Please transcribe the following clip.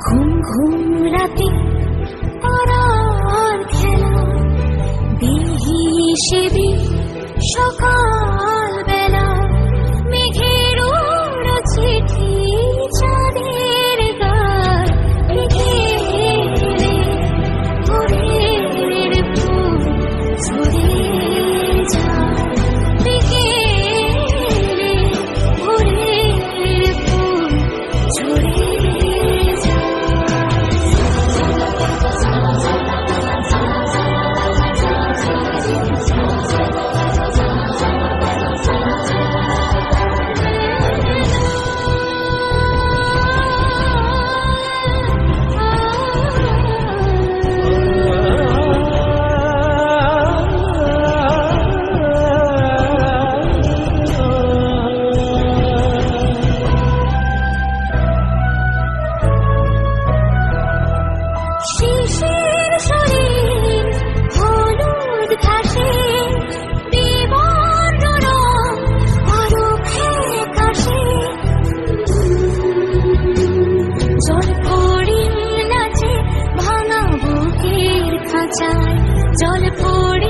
ঘুম ঘুম রাতে পাড়ার খেলা বিহি সেবি সকাল Thank you. কথা চায় জল পড়ে